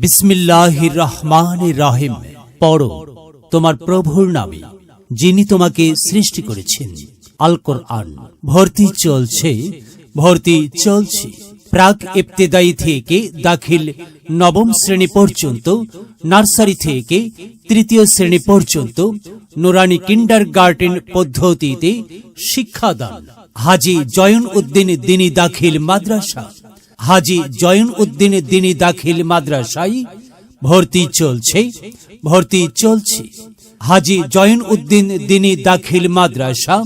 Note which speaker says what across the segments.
Speaker 1: বিসমিল্লাহির রহমান রাহিম। তোমার প্রভুর নামে, যিনি তোমাকে সৃষ্টি করেছেন। আল কোরআন ভর্তি চলছে ভর্তি চলছে। প্রাক ইবতেদায়ী থেকে দাখিল নবম শ্রেণি পর্যন্ত, নার্সারি থেকে তৃতীয় শ্রেণি পর্যন্ত, নুরানি কিন্ডার গার্ডেন পদ্ধতিতে শিক্ষাদান। হাজি জয়ন উদ্দিন দিনী দাখিল মাদ্রাসা। হাজি জয়ন উদ্দিন দিনী দাখিল মাদ্রাসায় ভর্তি চলছে ভর্তি চলছে। হাজি জয়ন উদ্দিন দিনী দাখিল মাদ্রাসা,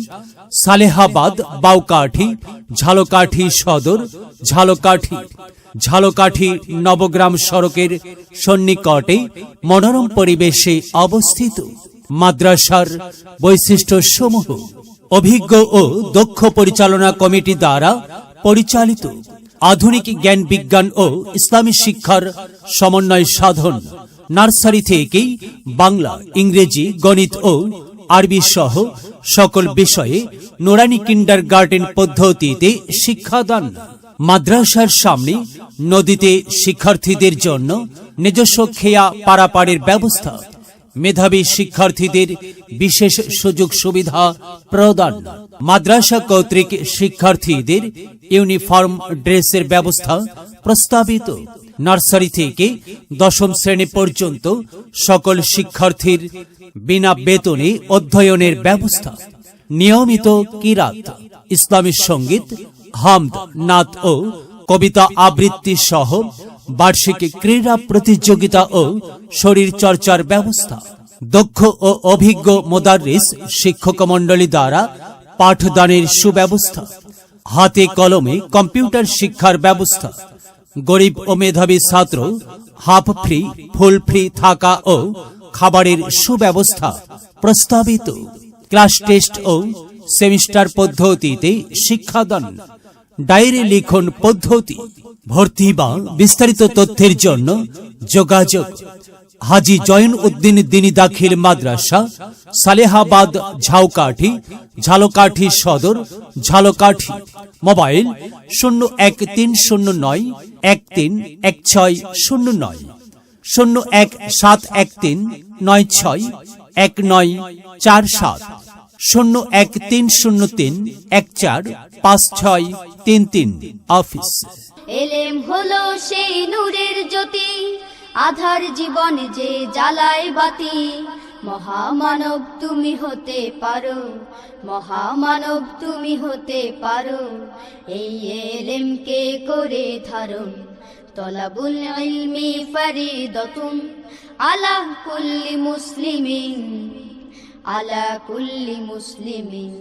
Speaker 1: সালেহাবাদ, বাউকাঠি, ঝালকাঠি সদর, ঝালকাঠি। ঝালকাঠি নবগ্রাম সড়কের সন্নিকটে মনোরম পরিবেশে অবস্থিত মাদ্রাসার বৈশিষ্ট্য সমূহ অভিজ্ঞ ও দক্ষ পরিচালনা কমিটি দ্বারা পরিচালিত। আধুনিক জ্ঞান, বিজ্ঞান ও ইসলামী শিক্ষার সমন্বয় সাধন। নার্সারি থেকেই বাংলা, ইংরেজি, গণিত ও আরবি সহ সকল বিষয়ে নোরানি কিন্ডার গার্ডেন পদ্ধতিতে শিক্ষাদান। মাদ্রাসার সামনে নদীতে শিক্ষার্থীদের জন্য নিজস্ব খেয়া পারাপারের ব্যবস্থা মেধাবী শিক্ষার্থীদের বিশেষ সুযোগ সুবিধা প্রদান। মাদ্রাসা কর্তৃক শিক্ষার্থীদের ইউনিফর্ম ড্রেসের ব্যবস্থা প্রস্তাবিত। নার্সারি থেকে দশম শ্রেণি পর্যন্ত সকল শিক্ষার্থীর বিনা বেতনে অধ্যয়নের ব্যবস্থা। নিয়মিত কিরাত, ইসলামী সংগীত, হামদ, নাত ও কবিতা আবৃত্তি সহ বার্ষিক ক্রীড়া প্রতিযোগিতা ও শরীর চর্চার ব্যবস্থা। দক্ষ ও অভিজ্ঞ মোদারিস শিক্ষক মণ্ডলী দ্বারা পাঠদানের সুব্যবস্থা। হাতে কলমে কম্পিউটার শিক্ষার ব্যবস্থা। গরিব ও মেধাবী ছাত্র হাফ ফ্রি, ফুল ফ্রি থাকা ও খাবারের সুব্যবস্থা প্রস্তাবিত। ক্লাস টেস্ট ও সেমিস্টার পদ্ধতিতে শিক্ষাদান। ডায়েরি লিখন পদ্ধতি। ভর্তি বা বিস্তারিত তথ্যের জন্য যোগাযোগ। হাজি জয়ন উদ্দিন দিনী দাখিল মাদ্রাসা, সালেহাবাদ, ঝাউকাঠি, ঝালকাঠি সদর, ঝালকাঠি। মোবাইল শূন্য এক তিন শূন্য নয়, এক তিন এক ছয় শূন্য নয়। শূন্য এক সাত এক তিন নয় ছয় এক নয় চার সাত। শূন্য এক তিন শূন্য তিন এক চার পাঁচ ছয় তিন তিন অফিস।
Speaker 2: এলেম হলো সেই নূরের জ্যোতি, আধার জীবন যে জ্বালায় বাতি। মহামানব তুমি হতে পারো, মহামানব তুমি হতে পারো। এই এলেমকে করে ধারণ, তলাবুল ইলমি ফারিদতুন, আলা কুল্লি মুসলিমিন। আলা কুল্লি মুসলিমিন